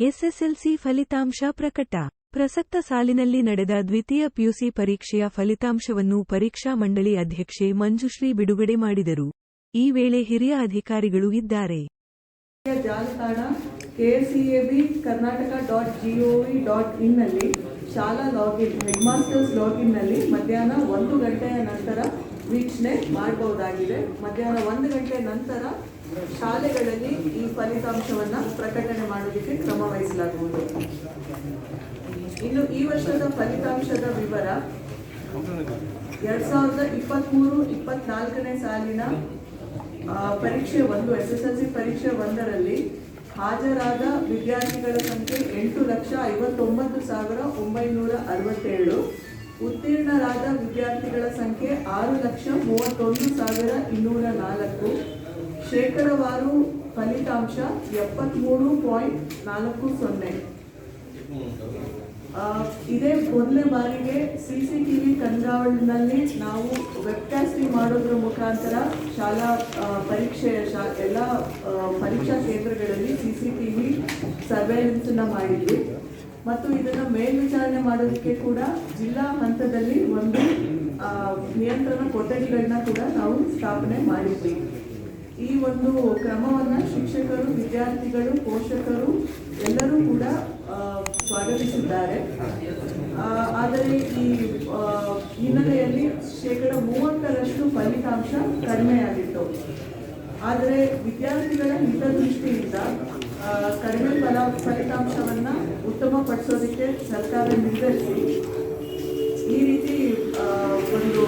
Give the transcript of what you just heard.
SSLC ಫಲಿತಾಂಶ ಪ್ರಕಟ. ಪ್ರಸಕ್ತ ಸಾಲಿನಲ್ಲಿ ನಡೆದ ದ್ವಿತೀಯ ಪಿಯುಸಿ ಪರೀಕ್ಷೆಯ ಫಲಿತಾಂಶವನ್ನು ಪರೀಕ್ಷಾ ಮಂಡಳಿ ಅಧ್ಯಕ್ಷೆ ಮಂಜುಶ್ರೀ ಬಿಡುಗಡೆ ಮಾಡಿದರು. ಈ ವೇಳೆ ಹಿರಿಯ ಅಧಿಕಾರಿಗಳು ಇದ್ದಾರೆ. ಜಾಲತಾಣ KSEAB Karnataka dot G O V dot ಇನ್ನಲ್ಲಿ ಶಾಲಾ ಲಾಗಿನ್ ಹೆಡ್ಮಾಸ್ಟರ್ಸ್ ಲಾಗಿನ್ನಲ್ಲಿ ಮಧ್ಯಾಹ್ನ ಒಂದು ಗಂಟೆಯ ನಂತರ ವೀಕ್ಷಣೆ ಮಾಡಬಹುದಾಗಿದೆ. ಮಧ್ಯಾಹ್ನ ಒಂದು ಗಂಟೆ ನಂತರ ಶಾಲೆಗಳಲ್ಲಿ ಈ ಫಲಿತಾಂಶವನ್ನು ಪ್ರಕಟಣೆ ಮಾಡೋದಕ್ಕೆ ಕ್ರಮ ವಹಿಸಲಾಗುವುದು. ಇನ್ನು ಈ ವರ್ಷದ ಫಲಿತಾಂಶದ ವಿವರ, ಎರಡ್ ಸಾವಿರದ ಇಪ್ಪತ್ತ್ಮೂರು ಇಪ್ಪತ್ನಾಲ್ಕನೇ ಸಾಲಿನ ಪರೀಕ್ಷೆ ಒಂದು, ಎಸ್ ಎಸ್ ಎಲ್ ಸಿ ಪರೀಕ್ಷೆ ಒಂದರಲ್ಲಿ ಹಾಜರಾದ ವಿದ್ಯಾರ್ಥಿಗಳ ಸಂಖ್ಯೆ ಎಂಟು ಲಕ್ಷ ಐವತ್ತೊಂಬತ್ತು ಸಾವಿರ ಒಂಬೈನೂರ ಅರವತ್ತೇಳು. ಉತ್ತೀರ್ಣರಾದ ವಿದ್ಯಾರ್ಥಿಗಳ ಸಂಖ್ಯೆ ಆರು ಲಕ್ಷ ಮೂವತ್ತೊಂದು ಸಾವಿರ ಇನ್ನೂರ ನಾಲ್ಕು. ಶೇಕಡವಾರು ಫಲಿತಾಂಶ ಎಪ್ಪತ್ತ್ಮೂರು ಪಾಯಿಂಟ್ ನಾಲ್ಕು ಸೊನ್ನೆ. ಇದೇ ಮೊದಲನೇ ಬಾರಿಗೆ ಸಿ ಸಿ ಟಿ ವಿ ಕಣ್ಗಾವಲಿನಲ್ಲಿ ನಾವು ವೆಬ್ಕಾಸ್ಟಿಂಗ್ ಮಾಡೋದ್ರ ಮುಖಾಂತರ ಶಾಲಾ ಪರೀಕ್ಷೆ, ಶಾ, ಎಲ್ಲ ಪರೀಕ್ಷಾ ಕೇಂದ್ರಗಳಲ್ಲಿ ಸಿ ಸಿ ಟಿ ವಿ ಸರ್ವೇಲೆನ್ಸನ್ನ ಮಾಡಿದ್ವಿ. ಮತ್ತು ಇದನ್ನು ಮೇಲ್ವಿಚಾರಣೆ ಮಾಡೋದಕ್ಕೆ ಕೂಡ ಜಿಲ್ಲಾ ಹಂತದಲ್ಲಿ ಒಂದು ನಿಯಂತ್ರಣ ಕೊಠಡಿಗಳನ್ನ ಕೂಡ ನಾವು ಸ್ಥಾಪನೆ ಮಾಡಿದ್ವಿ ಈ ಒಂದು ಕ್ರಮವನ್ನ ಶಿಕ್ಷಕರು, ವಿದ್ಯಾರ್ಥಿಗಳು, ಪೋಷಕರು ಎಲ್ಲರೂ ಕೂಡ ಸ್ವಾಗತಿಸಿದ್ದಾರೆ. ಆದರೆ ಈ ಹಿನ್ನೆಲೆಯಲ್ಲಿ ಶೇಕಡ ಮೂವತ್ತರಷ್ಟು ಫಲಿತಾಂಶ ಕಡಿಮೆಯಾಗಿತ್ತು. ಆದರೆ ವಿದ್ಯಾರ್ಥಿಗಳ ಹಿತದೃಷ್ಟಿಯಿಂದ ಕಡಿಮೆ ಫಲ ಫಲಿತಾಂಶವನ್ನು ಉತ್ತಮಪಡಿಸೋದಕ್ಕೆ ಸರ್ಕಾರ ನಿರ್ಧರಿಸಿ ಈ ರೀತಿ ಒಂದು